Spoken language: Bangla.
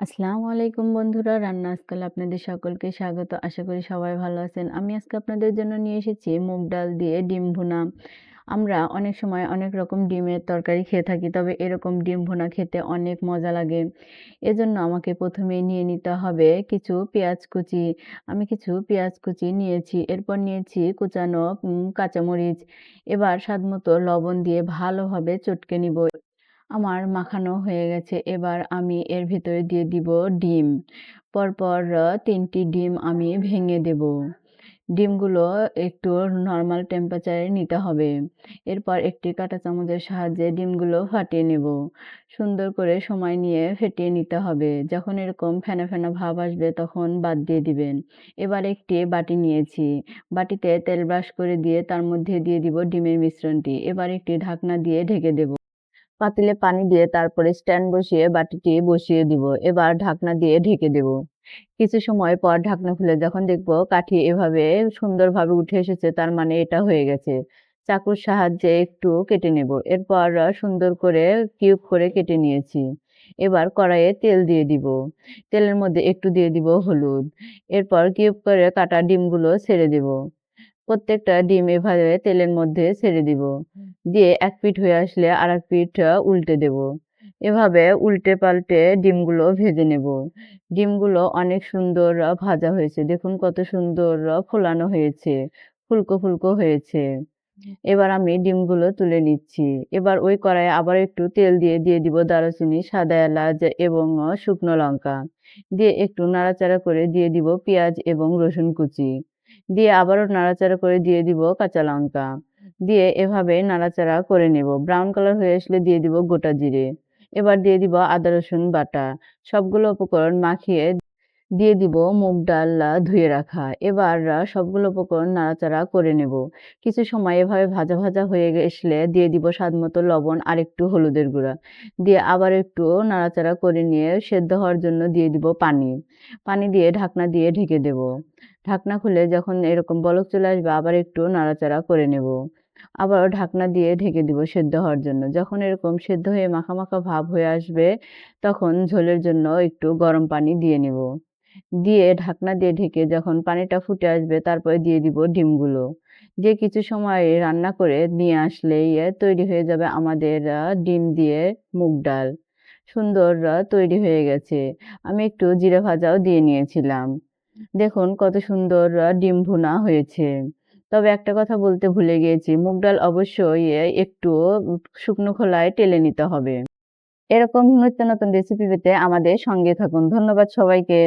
আসসালামু আলাইকুম বন্ধুরা, রান্না আজকাল আপনাদের সকলকে স্বাগত। আশা করি সবাই ভালো আছেন। আমি আজকে আপনাদের জন্য নিয়ে এসেছি মুগ ডাল দিয়ে ডিম ভুনা। আমরা অনেক সময় অনেক রকম ডিমের তরকারি খেয়ে থাকি, তবে এরকম ডিম ভুনা খেতে অনেক মজা লাগে। এজন্য আমাকে প্রথমে নিয়ে নিতে হবে কিছু পেঁয়াজ কুচি। আমি কিছু পেঁয়াজ কুচি নিয়েছি, এরপর নিয়েছি কুচানো কাঁচামরিচ। এবার স্বাদ মতো লবণ দিয়ে ভালোভাবে চটকে নিব। আমার মাখানো হয়ে গেছে। এবার আমি এর ভিতরে দিয়ে দিব ডিম। পরপর তিনটি ডিম আমি ভেঙে দেব। ডিমগুলো একটু নর্মাল টেম্পারেচারে নিতে হবে। এরপর একটি কাঁটা চামচের সাহায্যে ডিমগুলো ফাটিয়ে নেব। সুন্দর করে সময় নিয়ে ফেটিয়ে নিতে হবে। যখন এরকম ফেনা ফেনা ভাব আসবে তখন বাদ দিয়ে দিবেন। এবার একটি বাটি নিয়েছি। বাটিতে তেল ব্রাশ করে দিয়ে তার মধ্যে দিয়ে দিব ডিমের মিশ্রণটি। এবার একটি ঢাকনা দিয়ে ঢেকে দেব। পাতিলে পানি দিয়ে তারপরে স্ট্যান্ড বসিয়ে বাটিটি বসিয়ে দিব। এবার ঢাকনা দিয়ে ঢেকে দেব। কিছু সময় পর ঢাকনা খুলে যখন দেখব কাঠি এভাবে সুন্দরভাবে উঠে এসেছে, তার মানে এটা হয়ে গেছে। চাকুর সাহায্যে একটু কেটে নেব। এরপর সুন্দর করে কিউব করে কেটে নিয়েছি। এবার কড়াইয়ে তেল দিয়ে দিব। তেলের মধ্যে একটু দিয়ে দিব হলুদ। এরপর কিউব করে কাটা ডিমগুলো ছেড়ে দেব। প্রত্যেকটা ডিম এভাবে তেলের মধ্যে ছেড়ে দিব। দিয়ে এক পিঠ হয়ে আসলে আর এক পিঠ উল্টে দেব। এভাবে উল্টে পাল্টে ডিমগুলো ভেজে নেব। ডিমগুলো অনেক সুন্দর ভাজা হয়েছে। দেখুন কত সুন্দর ফোলানো হয়েছে, ফুলকো ফুলকো হয়েছে। এবার আমি ডিমগুলো তুলে নিচ্ছি। এবার ওই কড়াইয়ে আবার একটু তেল দিয়ে দিয়ে দিব দারুচিনি, সাদা এলাচ এবং শুকনো লঙ্কা। দিয়ে একটু নাড়াচাড়া করে দিয়ে দিব পেঁয়াজ এবং রসুন কুচি। দিয়ে আবারও নাড়াচাড়া করে দিয়ে দিব কাঁচা লঙ্কা। দিয়ে এভাবে নাড়াচাড়া করে নেব। ব্রাউন কালার হয়ে আসলে দিয়ে দিব গোটা জিরে। এবার দিয়ে দিব আদা, রসুন বাটা। সবগুলো উপকরণ মাখিয়ে দিয়ে দিব মুগ ডাল ধুয়ে রাখা। এবার সবগুলো উপকরণ নাড়াচাড়া করে নেব। কিছু সময় এভাবে ভাজা ভাজা হয়ে গেলে দিয়ে দিব স্বাদ মতো লবণ আর একটু হলুদের গুঁড়া। দিয়ে আবার একটু নাড়াচাড়া করে নিয়ে সেদ্ধ হওয়ার জন্য দিয়ে দিব পানি। পানি দিয়ে ঢাকনা দিয়ে ঢেকে দেব। ঢাকনা খুলে যখন এরকম বলক চলে আসবে, আবার একটু নাড়াচাড়া করে নেব। আবার ঢাকনা দিয়ে ঢেকে দিব সেদ্ধ হওয়ার জন্য। যখন এরকম সেদ্ধ হয়ে মাখা মাখা ভাব হয়ে আসবে, তখন ঝোলের জন্য একটু গরম পানি দিয়ে নেব। দিয়ে ঢাকনা দিয়ে ঢেকে যখন পানিটা ফুটে আসবে, তারপরে দিয়ে দিব ডিমগুলো। দিয়ে কিছু সময় রান্না করে নিয়ে আসলেই তৈরি হয়ে যাবে আমাদের ডিম দিয়ে মুগ ডাল। সুন্দর তৈরি হয়ে গেছে। আমি একটু জিরে ভাজাও দিয়ে নিয়েছিলাম। দেখুন কত সুন্দর ডিম ভুনা হয়েছে। তবে একটা কথা বলতে ভুলে গিয়েছি, মুগ ডাল অবশ্যই একটু শুকনো খোলায় টেলে নিতে হবে। এরকম নিত্য নতুন রেসিপি পেতে আমাদের সঙ্গে থাকুন। ধন্যবাদ সবাইকে।